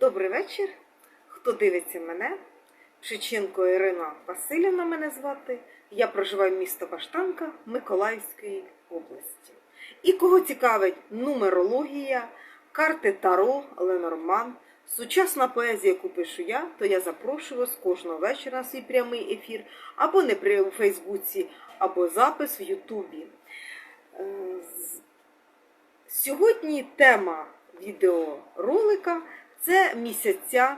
Добрий вечір. Хто дивиться мене? Шиченко Ірина Васильівна мене звати. Я проживаю в місто Баштанка Миколаївської області. І кого цікавить нумерологія, карти Таро, Ленорман, сучасна поезія, яку пишу я, то я запрошую вас кожного вечора на свій прямий ефір, або не при у Фейсбуці, або запис в Ютубі. Е, Сьогодні тема відеоролика це місяця.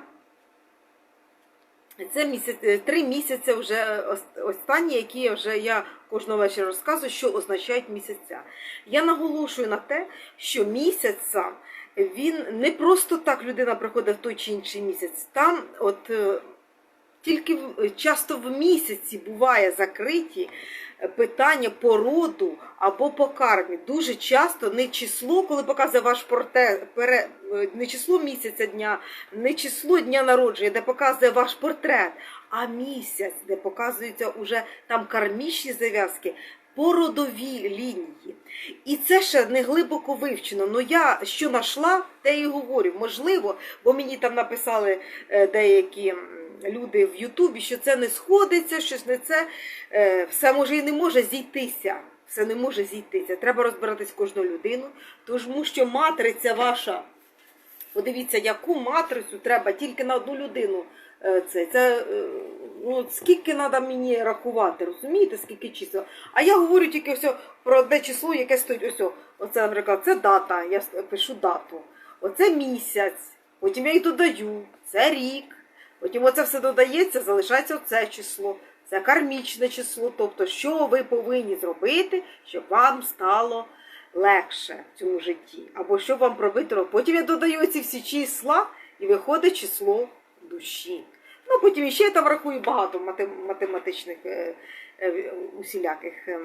Це місяць, е, три місяці вже останні, які вже я кожного вечора розказую, що означають місяця. Я наголошую на те, що місяць сам він не просто так людина приходить в той чи інший місяць. Там, от е, тільки часто в місяці буває закриті е, питання по роду або по кармі. Дуже часто не число, коли показує ваш портрет, е, не число місяця дня, не число дня народження, де показує ваш портрет, а місяць, де показуються уже там кармічні зав'язки. По лінії. І це ще не глибоко вивчено. Ну я що знайшла, те і говорю. Можливо, бо мені там написали е, деякі люди в Ютубі, що це не сходиться, щось не це. Е, Все може і не може зійтися. Все не може зійтися. Треба розбиратись кожну людину, тому що матриця ваша. Подивіться, яку матрицю треба тільки на одну людину. Е, Це, це ну, скільки треба мені рахувати, розумієте, скільки чисел. А я говорю тільки все про одне число, яке стоїть. Ось, оце, наприклад, це дата, я пишу дату. Оце місяць, потім я її додаю, це рік. Потім оце все додається, залишається оце число. Це кармічне число. Тобто, що ви повинні зробити, щоб вам стало легше в цьому житті. Або що вам пробити. роб- Потім я додаю ці всі числа і виходить число душі. Ну, потім ще там рахую багато математичних е, е, усіляких е,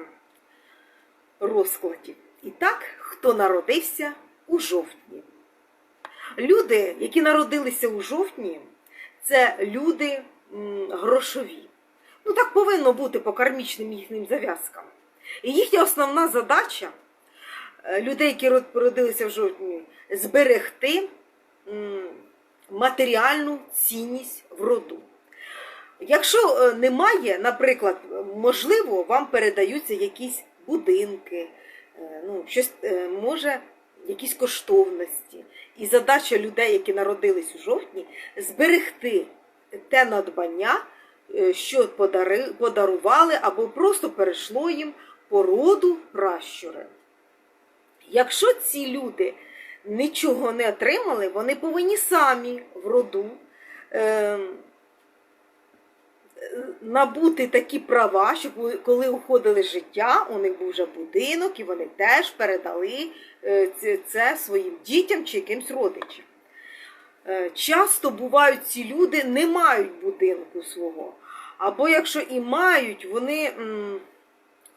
розкладів. І так, хто народився у жовтні? Люди, які народилися у жовтні, це люди грошові. Ну так повинно бути по кармічним їхнім зав'язкам. І їхня основна задача людей, які род- родилися в жовтні, зберегти матеріальну цінність в роду. Якщо е, немає, наприклад, можливо, вам передаються якісь будинки, е, ну, щось е, може, якісь коштовності. І задача людей, які народились у жовтні, зберегти те надбання, що подарували або просто перейшло їм по роду пращури. Якщо ці люди нічого не отримали, вони повинні самі в роду е, набути такі права, щоб коли уходили з життя, у них був вже будинок, і вони теж передали е, це, своїм дітям чи якимсь родичам. Е, Часто бувають ці люди не мають будинку свого. Або якщо і мають, вони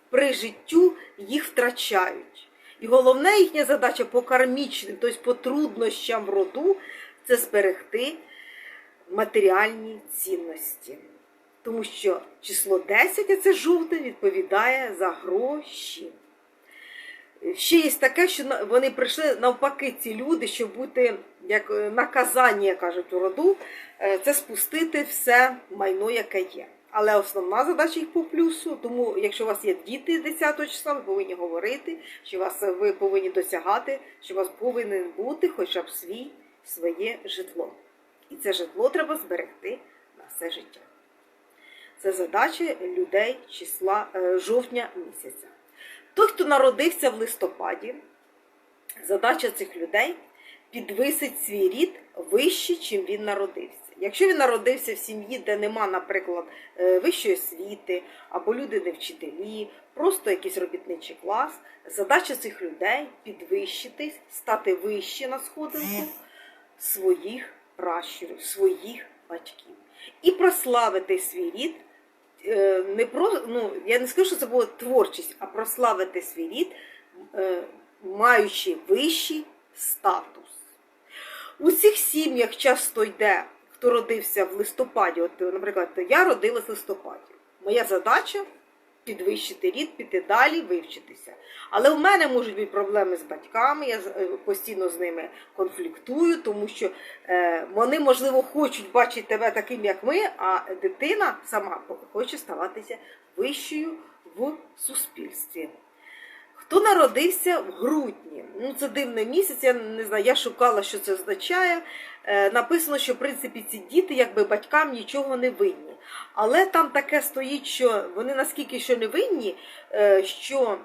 при життю їх втрачають. І головна їхня задача по кармічним, тобто по труднощам в роду, це зберегти матеріальні цінності. Тому що число 10, а це жовте, відповідає за гроші. Ще є таке, що вони прийшли навпаки, ці люди, щоб бути як е, наказання, кажуть у роду, е, це спустити все майно, яке є. Але основна задача їх по плюсу, тому якщо у вас є діти 10 числа, ви повинні говорити, що вас ви повинні досягати, що у вас повинен бути хоча б свій своє житло. І це житло треба зберегти на все життя. Це задача людей числа е, жовтня місяця. Той, хто народився в листопаді, задача цих людей підвисить свій рід вище, чим він народився. Якщо він народився в сім'ї, де нема, наприклад, е, вищої освіти, або люди не вчителі, просто якийсь робітничий клас, задача цих людей підвищитись, стати вище на сходинку своїх пращурів, своїх батьків. І прославити свій рід е, не про, ну, я не скажу, що це була творчість, а прославити свій рід, е, маючи вищий статус. У цих сім'ях часто йде, хто родився в листопаді. От, наприклад, я родилась в листопаді. Моя задача підвищити рід, піти далі, вивчитися. Але в мене можуть бути проблеми з батьками, я е, постійно з ними конфліктую, тому що е, вони, можливо, хочуть бачити тебе таким, як ми, а дитина сама хоче ставатися вищою в суспільстві. Хто народився в грудні? Ну, це дивний місяць, я не знаю, я шукала, що це означає. Е, написано, що в принципі ці діти якби батькам нічого не винні. Але там таке стоїть, що вони наскільки що не винні, е, що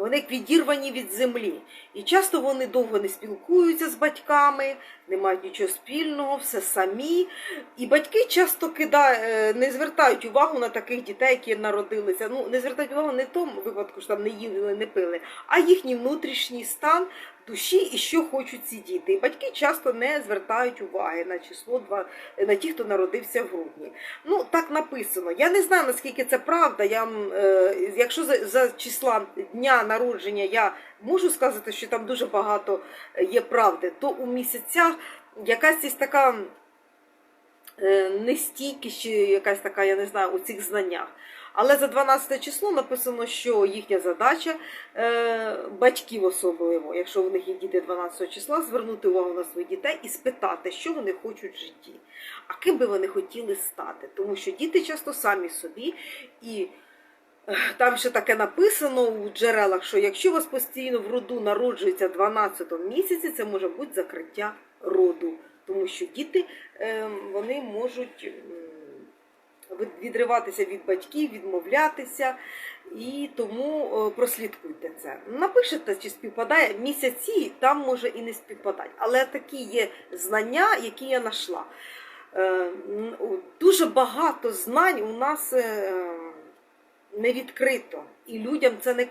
вони відірвані від землі. І часто вони довго не спілкуються з батьками, не мають нічого спільного, все самі. І батьки часто кида... е, не звертають увагу на таких дітей, які народилися. Ну, не звертають увагу не в тому випадку, що там не їли, не пили, а їхній внутрішній стан душі і що хочуть ці діти. І батьки часто не звертають уваги на число два на ті, хто народився в грудні. Ну так написано. Я не знаю наскільки це правда. Я е, якщо за, за числа дня народження я можу сказати, що там дуже багато є правди, то у місяцях якась є така е, нестійкість, чи якась така, я не знаю, у цих знаннях. Але за 12 число написано, що їхня задача е, батьків особливо, якщо в них є діти 12 числа, звернути увагу на своїх дітей і спитати, що вони хочуть в житті, а ким би вони хотіли стати. Тому що діти часто самі собі і. е, Там ще таке написано у джерелах, що якщо у вас постійно в роду народжується 12 місяці, це може бути закриття роду. Тому що діти е, вони можуть відриватися від батьків, відмовлятися, і тому е, прослідкуйте це. Напишете, чи співпадає місяці, там може і не співпадати. Але такі є знання, які я знайшла. Е, Дуже багато знань у нас е, не відкрито, і людям це не,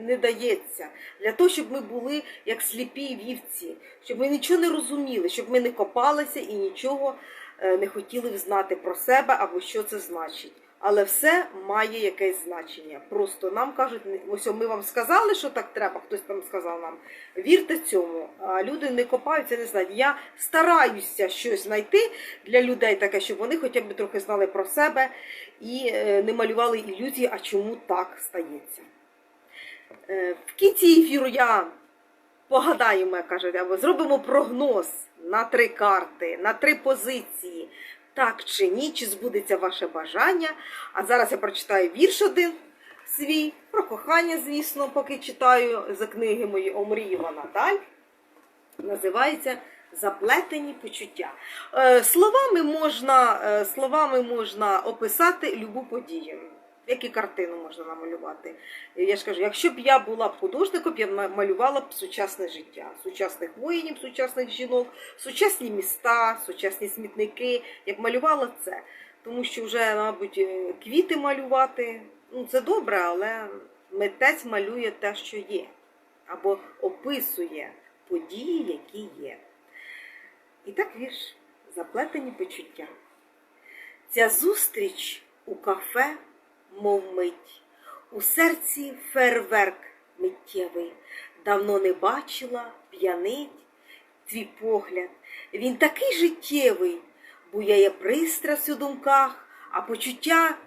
не дається. Для того, щоб ми були як сліпі вівці, щоб ми нічого не розуміли, щоб ми не копалися і нічого не хотіли б знати про себе або що це значить. Але все має якесь значення. Просто нам кажуть, ось ми вам сказали, що так треба, хтось там сказав нам. Вірте цьому. А люди не копаються, не знають. Я стараюся щось знайти для людей таке, щоб вони хоча б трохи знали про себе і е, не малювали ілюзії, а чому так стається. Е, В кінці ефіру я погадаємо, як кажуть, або зробимо прогноз на три карти, на три позиції. Так чи ні, чи збудеться ваше бажання. А зараз я прочитаю вірш один свій про кохання, звісно, поки читаю за книги мої Омріювана Даль. Називається Заплетені почуття. Е, Словами можна, е, словами можна описати любу подію. Як і картину можна намалювати. Я ж кажу, якщо б я була б художником, я б малювала б сучасне життя, сучасних воїнів, сучасних жінок, сучасні міста, сучасні смітники. Я б малювала це. Тому що вже, мабуть, е, квіти малювати ну, це добре, але митець малює те, що є, або описує події, які є. І так вірш заплетені почуття. Ця зустріч у кафе, мов мить, у серці фейерверк миттєвий, давно не бачила, п'янить твій погляд. Він такий життєвий, буяє пристрасть у думках, а почуття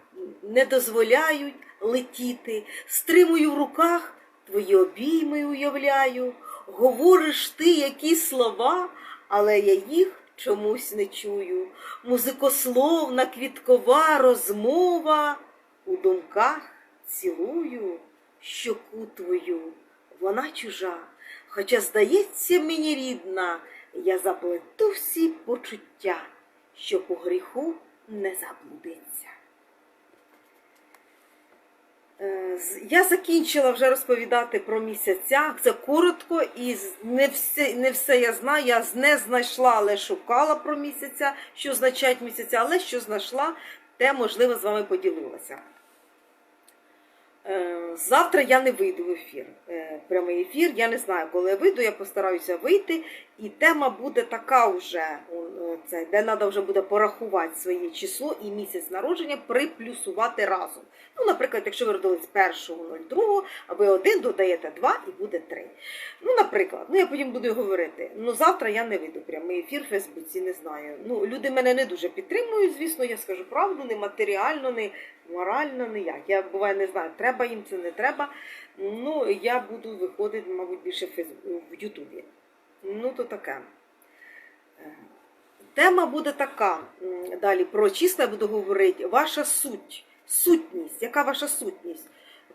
не дозволяють летіти. Стримую в руках, твої обійми уявляю. Говориш ти якісь слова, але я їх чомусь не чую. Музикословна квіткова розмова у думках цілую щоку твою. Вона чужа, хоча здається мені рідна, я заплету всі почуття, що по гріху не заблудиться. Е, Я закінчила вже розповідати про місяця. Це коротко і не все, не все я знаю. Я не знайшла, але шукала про місяця, що означають місяця, але що знайшла, те, можливо, з вами поділилася. Е, Завтра я не вийду в ефір. Е, Прямий ефір. Я не знаю, коли я вийду, я постараюся вийти І тема буде така вже, це, де треба вже буде порахувати своє число і місяць народження, приплюсувати разом. Ну, наприклад, якщо ви родились 1.02, а ви 1 додаєте 2 і буде 3. Ну, наприклад, ну я потім буду говорити. Ну, завтра я не вийду прямий ефір в Фейсбуці, не знаю. Ну, люди мене не дуже підтримують, звісно, я скажу правду, не матеріально, не морально, ніяк. Я буває не знаю, треба їм це не треба. Ну, я буду виходити, мабуть, більше в Ютубі. Ну, то таке. Е, Тема буде така. Далі про числа буду говорити. Ваша суть, сутність. Яка ваша сутність?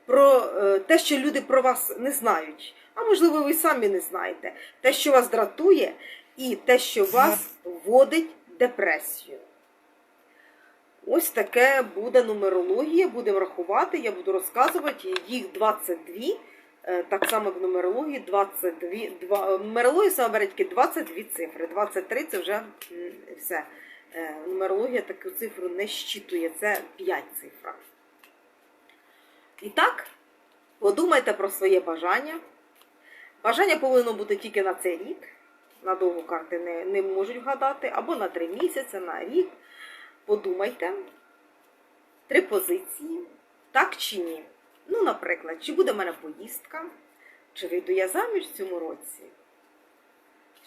Про е, те, що люди про вас не знають. А можливо, ви самі не знаєте. Те, що вас дратує, і те, що вас вводить в депресію. Ось таке буде нумерологія, будемо рахувати, я буду розказувати. Їх 22, е, так само в нумерології, 22, два, в нумерології саме бере тільки 22 цифри. 23 це вже все. Е, Нумерологія таку цифру не щитує, це 5 цифра. І так, подумайте про своє бажання. Бажання повинно бути тільки на цей рік. На довгу карти не, не можуть вгадати, або на 3 місяці, на рік. Подумайте. Три позиції. Так чи ні? Ну, наприклад, чи буде в мене поїздка, чи вийду я заміж в цьому році?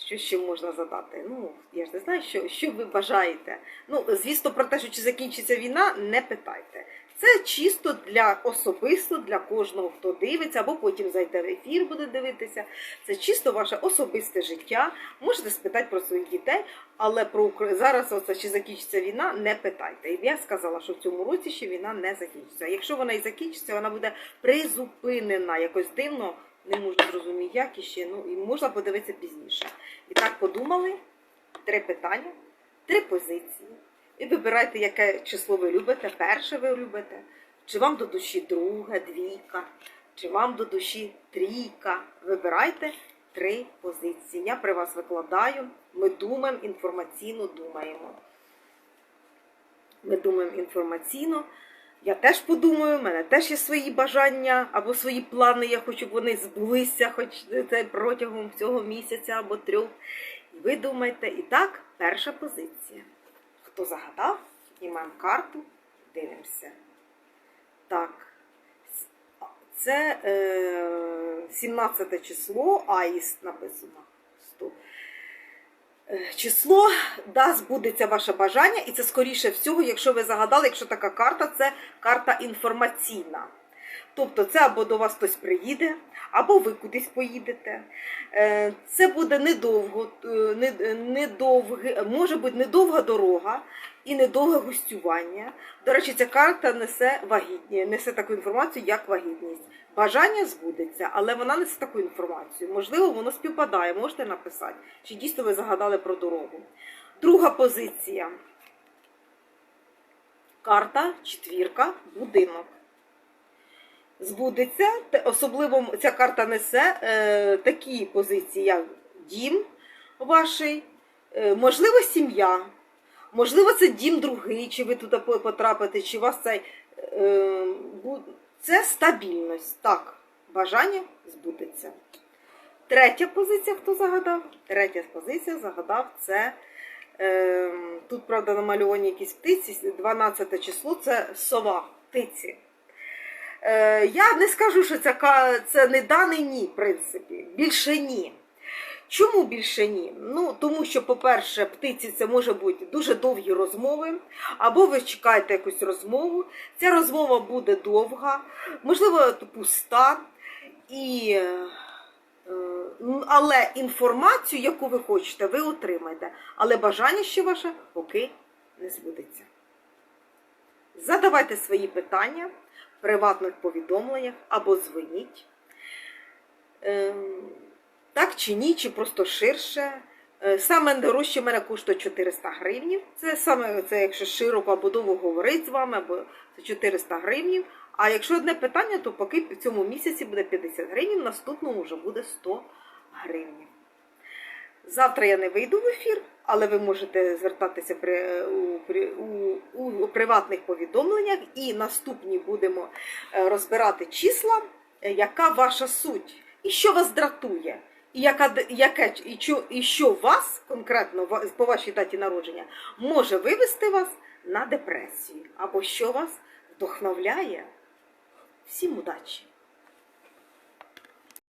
Що ще можна задати? Ну, я ж не знаю, що, що ви бажаєте. Ну, звісно, про те, що чи закінчиться війна, не питайте. Це чисто для особисто для кожного, хто дивиться, або потім зайде в ефір, буде дивитися. Це чисто ваше особисте життя. Можете спитати про своїх дітей, але про зараз оце чи закінчиться війна, не питайте. І я сказала, що в цьому році ще війна не закінчиться. Якщо вона і закінчиться, вона буде призупинена якось дивно. Не можу зрозуміти, як і ще. Ну і можна подивитися пізніше. І так подумали. Три питання, три позиції. І вибирайте, яке число ви любите. Перше ви любите. Чи вам до душі друга, двійка, чи вам до душі трійка. Вибирайте три позиції. Я при вас викладаю. Ми думаємо, інформаційно думаємо. Ми думаємо інформаційно. Я теж подумаю, в мене теж є свої бажання або свої плани. Я хочу, щоб вони збулися, хоч це протягом цього місяця або трьох. І ви думаєте, і так, перша позиція. Хто загадав, і маємо карту, дивимося. Так, це е, 17 число, аїст написано. Стоп. Е, Число да, збудеться ваше бажання, і це скоріше всього, якщо ви загадали, якщо така карта, це карта інформаційна. Тобто це або до вас хтось приїде, або ви кудись поїдете. Е, Це буде недовго, е, недовге, може бути недовга дорога і недовге гостювання. До речі, ця карта несе вагітні, несе таку інформацію, як вагітність. Бажання збудеться, але вона несе таку інформацію. Можливо, воно співпадає, можете написати, чи дійсно ви загадали про дорогу. Друга позиція. Карта, четвірка, будинок. Збудеться, особливо ця карта несе е, такі позиції, як дім ваший, е, можливо, сім'я, можливо, це дім другий, чи ви туди потрапите, чи у вас цей. Е, це стабільність. Так, бажання збудеться. Третя позиція, хто загадав? Третя позиція загадав це. Е, тут, правда, намальовані якісь птиці. 12 число це сова птиці. Е, я не скажу, що це, це не даний ні, в принципі. Більше ні. Чому більше ні? Ну, тому що, по-перше, птиці це може бути дуже довгі розмови, або ви чекаєте якусь розмову. Ця розмова буде довга, можливо, пуста. І, е, але інформацію, яку ви хочете, ви отримаєте. Але бажання ще ваше поки не збудеться. Задавайте свої питання приватних повідомленнях або дзвоніть. Ем, так чи ні, чи просто ширше. Е, Саме дорожче мене коштує 400 гривнів. Це саме це, якщо широко або довго говорить з вами, або це 400 гривнів. А якщо одне питання, то поки в цьому місяці буде 50 гривень, в наступному вже буде 100 гривень. Завтра я не вийду в ефір, але ви можете звертатися при, у, при, у, у, у приватних повідомленнях і наступні будемо е, розбирати числа, е, яка ваша суть, і що вас дратує, і яка, яке, і, що, і що вас, конкретно по вашій даті народження, може вивести вас на депресію, або що вас вдохновляє. Всім удачі!